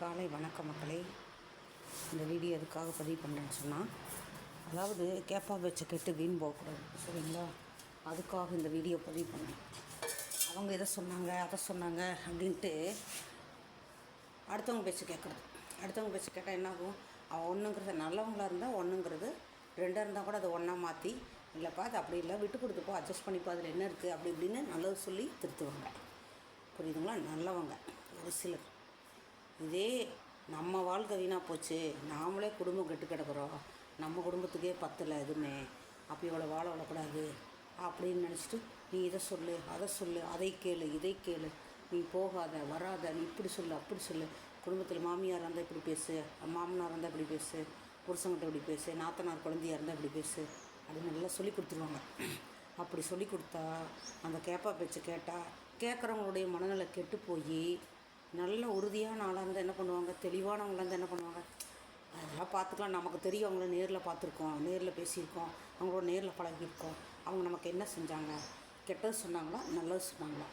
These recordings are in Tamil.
காலை வணக்க மக்களே. இந்த வீடியோ எதுக்காக பதிவு பண்ணுறேன்னு சொன்னால் அதாவது கேப்பா வச்ச கெட்டு வீண் போகக்கூடாது சரிங்களா? அதுக்காக இந்த வீடியோ பதிவு பண்ணேன் அவங்க இதை சொன்னாங்க அதை சொன்னாங்க அப்படின்ட்டு அடுத்தவங்க பேச்சு கேட்குறது. அடுத்தவங்க பேச்சு கேட்டால் என்ன ஆகும் அவன் ஒன்றுங்கிறது நல்லவங்களா இருந்தால் ஒன்றுங்கிறது ரெண்டாக இருந்தால் கூட அதை ஒன்றா மாற்றி இல்லைப்பா அது அப்படி இல்லை விட்டு கொடுத்துப்போ அட்ஜஸ்ட் பண்ணிப்போ அதில் என்ன இருக்குது அப்படி இப்படின்னு நல்லது சொல்லி திருத்துவாங்க. புரியுதுங்களா? நல்லவங்க ஒரு சிலர். இதே நம்ம வாழ்க்கை வீணாக போச்சு. நாமளே குடும்பம் கெட்டு கிடக்குறோம். நம்ம குடும்பத்துக்கே பத்தலை எதுவுமே. அப்போ இவ்வளோ வாழ விடக்கூடாது. அப்படின்னு நினச்சிட்டு நீ இதை சொல்லு அதை சொல்லு அதை கேளு இதை கேளு. நீ போகாத வராத நீ இப்படி சொல்லு அப்படி சொல்லு. குடும்பத்தில் மாமியார் இருந்தால் இப்படி பேசு மாமனார் இருந்தால் இப்படி பேசு புருஷங்கிட்ட இப்படி பேசு நாத்தனார் குழந்தையா இருந்தால் இப்படி பேசு. அப்படின்னு நல்லா சொல்லி கொடுத்துருவாங்க. அப்படி சொல்லி கொடுத்தா அந்த கேப்பா பேச்சு கேட்டால் கேட்குறவங்களுடைய மனநிலை கெட்டு போய் நல்ல உறுதியான ஆளாக இருந்தால் என்ன பண்ணுவாங்க? தெளிவானவங்களாக இருந்தால் என்ன பண்ணுவாங்க? அதெல்லாம் பார்த்துக்கலாம். நமக்கு தெரியும். அவங்கள நேரில் பார்த்துருக்கோம். நேரில் பேசியிருக்கோம். அவங்களோட நேரில் பழகியிருக்கோம். அவங்க நமக்கு என்ன செஞ்சாங்க? கெட்டது சொன்னாங்களா? நல்லது சொன்னாங்களா?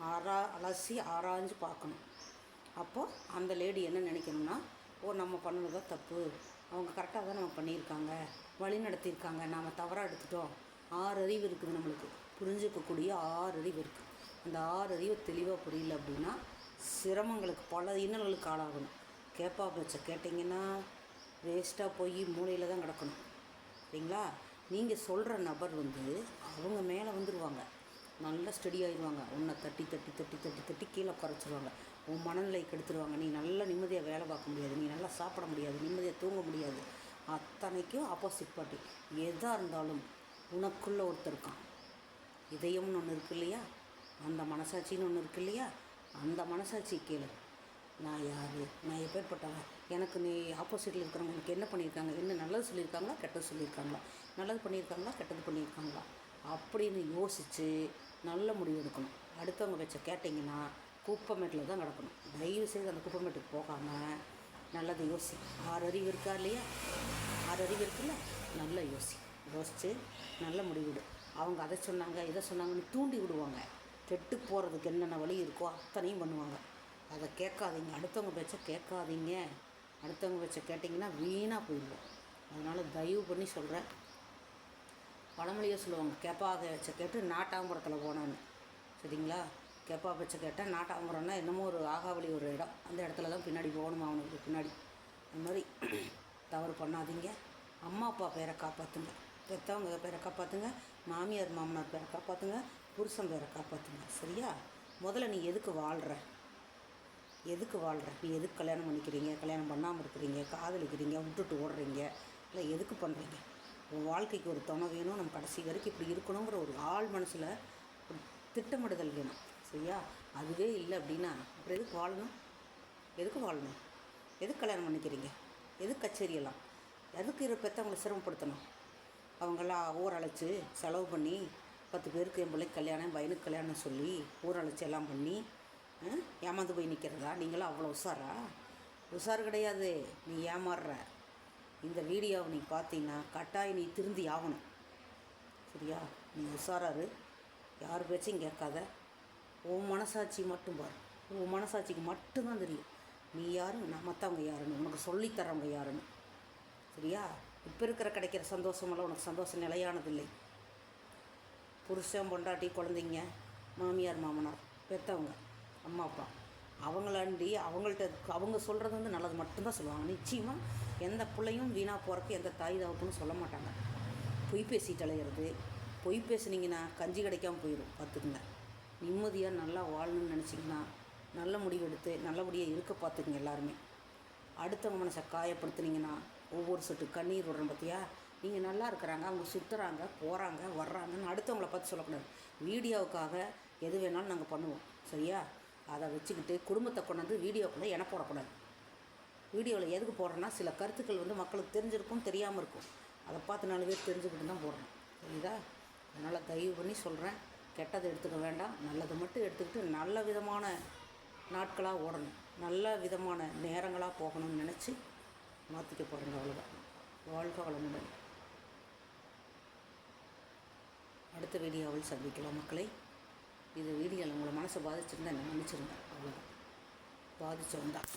ஆரா அலசி ஆராய்ஞ்சு பார்க்கணும். அப்போது அந்த லேடி என்ன நினைக்கணும்னா ஓ நம்ம பண்ணது தப்பு. அவங்க கரெக்டாக தான் நம்ம பண்ணியிருக்காங்க. வழி நடத்தியிருக்காங்க. நாம் தவறாக எடுத்துட்டோம். ஆறு அறிவு இருக்குது நம்மளுக்கு. புரிஞ்சுக்கக்கூடிய ஆறு அறிவு இருக்குது அந்த ஆறு அறிவு தெளிவாக புரியல அப்படின்னா சிரமங்களுக்கு பல இன்னல்களுக்கு ஆளாகணும். கேப்பா பேச்சை கேட்டிங்கன்னா வேஸ்ட்டாக போய் மூலையில் தான் கிடக்கணும். சரிங்களா? நீங்கள் சொல்கிற நபர் வந்து அவங்க மேலே வந்துடுவாங்க நல்லா ஸ்டடி ஆயிடுவாங்க உன்னை தட்டி தட்டி தட்டி தட்டி தட்டி கீழே குறைச்சிருவாங்க. உன் மனநிலை கெடுத்துருவாங்க நீ நல்லா நிம்மதியாக வேலை பார்க்க முடியாது. நீ நல்லா சாப்பிட முடியாது. நிம்மதியாக தூங்க முடியாது. அத்தனைக்கும் ஆப்போசிட் பார்ட்டி எதாக இருந்தாலும் உனக்குள்ளே ஒருத்தர் இருக்கான். இதயம்னு ஒன்று இருக்கு இல்லையா? அந்த மனசாட்சின்னு ஒன்று இருக்கு இல்லையா? அந்த மனசாட்சி கேளு. நான் யார்? நான் எப்பேற்பட்டவன் எனக்கு நீ ஆப்போசிட்டில் இருக்கிறவங்களுக்கு என்ன பண்ணியிருக்காங்க? என்ன நல்லது சொல்லியிருக்காங்களா? கெட்டது சொல்லியிருக்காங்களா? நல்லது பண்ணியிருக்காங்களா? கெட்டது பண்ணியிருக்காங்களா? அப்படின்னு யோசித்து நல்ல முடிவு எடுக்கணும். அடுத்தவங்க வச்ச கேட்டிங்கன்னா குப்பமேட்டில் தான் கிடக்கணும் தயவு செய்து அந்த குப்பமேட்டுக்கு போகாமல் நல்லதை யோசி. ஆறு அறிவு இருக்கா இல்லையா? ஆறு அறிவு இருக்குல்ல? நல்ல யோசி. யோசித்து நல்ல முடிவிடும் அவங்க அதை சொன்னாங்க இதை சொன்னாங்கன்னு தூண்டி விடுவாங்க. கெட்டு போகிறதுக்கு என்னென்ன வழி இருக்கோ அத்தனையும் பண்ணுவாங்க. அதை கேட்காதீங்க. அடுத்தவங்க பேச்ச கேட்காதீங்க. அடுத்தவங்க பேச்ச கேட்டிங்கன்னா வீணாக போயிடுவோம் அதனால் தயவு பண்ணி சொல்கிறேன் பழமொழியாக சொல்லுவாங்க. கேப்பா பேச்ச கேட்டு நாட்டாம்பரத்தில் போனான்னு. சரிங்களா? கேப்பா பேச்ச கேட்டால் நாட்டாம்பரம்னா என்னமோ ஒரு ஆகாவளி ஒரு இடம். அந்த இடத்துல தான் பின்னாடி போகணுமா அவனுக்கு பின்னாடி. அந்த மாதிரி தவறு பண்ணாதீங்க. அம்மா அப்பா பேரை காப்பாற்றுங்க பெற்றவங்க பேரை காப்பாற்றுங்க மாமியார் மாமனார் பேரை காப்பாற்றுங்க புருஷன் பேரை காப்பாற்றுங்க சரியா? முதல்ல நீ எதுக்கு வாழ்கிற எதுக்கு வாழ்கிற நீ எதுக்கு கல்யாணம் பண்ணிக்கிறீங்க? கல்யாணம் பண்ணாமல் இருக்கிறீங்க? காதலிக்கிறீங்க? விட்டுட்டு ஓடுறீங்க? இல்லை எதுக்கு பண்ணுறீங்க உன் வாழ்க்கைக்கு ஒரு துணை வேணும். நம்ம கடைசி வரைக்கும் இப்படி இருக்கணுங்கிற ஒரு ஆள் மனசில் ஒரு திட்டமிடுதல் வேணும். சரியா? அதுவே இல்லை அப்படின்னா அப்புறம் எதுக்கு வாழணும்? எதுக்கு வாழணும்? எதுக்கு கல்யாணம் பண்ணிக்கிறீங்க? எதுக்கு கச்சேரியெல்லாம் எதுக்கு இரு பெற்றவங்களை சிரமப்படுத்தணும்? அவங்களாம் ஊரழைச்சி செலவு பண்ணி பத்து பேருக்கு என் பிள்ளைக்கு கல்யாணம் பையனுக்கு கல்யாணம் சொல்லி ஊர் எல்லாம் பண்ணி ஆ, ஏமாந்து போய் நிற்கிறதா நீங்களும் அவ்வளோ உஷாரா? உஷார் கிடையாது. நீ ஏமாறுற. இந்த வீடியோவை நீ பார்த்தீங்கன்னா கட்டாயம் நீ திருந்தி ஆகணும். சரியா? நீ உஷாராரு யார் பேச்சையும் கேட்காத. உன் மனசாட்சி மட்டும் பாரு. உன் மனசாட்சிக்கு மட்டும்தான் தெரியும். நீ யாரு நான் மற்றவங்க யாருன்னு உனக்கு சொல்லித் தரவங்க யாருன்னு. சரியா? இப்போ இருக்கிற கிடைக்கிற சந்தோஷமெல்லாம் உனக்கு சந்தோஷம் நிலையானதில்லை. புருஷன் பொண்டாட்டி குழந்தைங்க மாமியார் மாமனார் பெற்றவங்க அம்மா அப்பா அவங்களாண்டி அவங்கள்ட்ட அவங்க சொல்கிறது வந்து நல்லது மட்டும்தான் சொல்லுவாங்க. நிச்சயமாக எந்த பிள்ளையும் வீணாக போகிறக்கு எந்த தாய் தகப்புன்னு சொல்ல மாட்டாங்க. பொய் பேசி தலையிறது பொய் பேசுனீங்கன்னா கஞ்சி கிடைக்காம போயிடும் பார்த்துக்குங்க. நிம்மதியாக நல்லா வாழணும்னு நினச்சிங்கன்னா நல்ல முடிவு எடுத்து நல்லபடியாக இருக்க பார்த்துக்குங்க எல்லாருமே. அடுத்தவங்க மனசை காயப்படுத்துனீங்கன்னா ஒவ்வொரு சொட்டு கண்ணீர் விடுறோம் பார்த்தியா? நீங்கள் நல்லா இருக்கிறாங்க அவங்க சுற்றுறாங்க போகிறாங்க வர்றாங்கன்னு அடுத்தவங்கள பார்த்து சொல்லக்கூடாது. வீடியோவுக்காக எது வேணாலும் நாங்கள் பண்ணுவோம். சரியா? அதை வச்சுக்கிட்டு குடும்பத்தை கொண்டாந்து வீடியோக்குள்ளே என போடக்கூடாது. வீடியோவில் எதுக்கு போடுறேன்னா சில கருத்துக்கள் வந்து மக்களுக்கு தெரிஞ்சிருக்கும் தெரியாமல் இருக்கும். அதை பார்த்து நாலு பேர் தெரிஞ்சுக்கிட்டு தான் போடுறேன் புரியுதா? அதனால் தயவு பண்ணி சொல்கிறேன் கெட்டதை எடுத்துக்க வேண்டாம். நல்லது மட்டும் எடுத்துக்கிட்டு நல்ல விதமான நாட்களாக ஓடணும். நல்ல விதமான நேரங்களாக போகணும்னு நினச்சி மாற்றிக்க போகிறேங்க அவ்வளோதான் வாழ்க வளமுடன். அடுத்த வீடியோவில் சந்திக்கலாம் மக்களை. இது வீடியோவில் உங்களை மனசை பாதிச்சிருந்தா என்ன நினச்சிருந்தேன் அவ்வளோதான் பாதிச்சவன் தான்.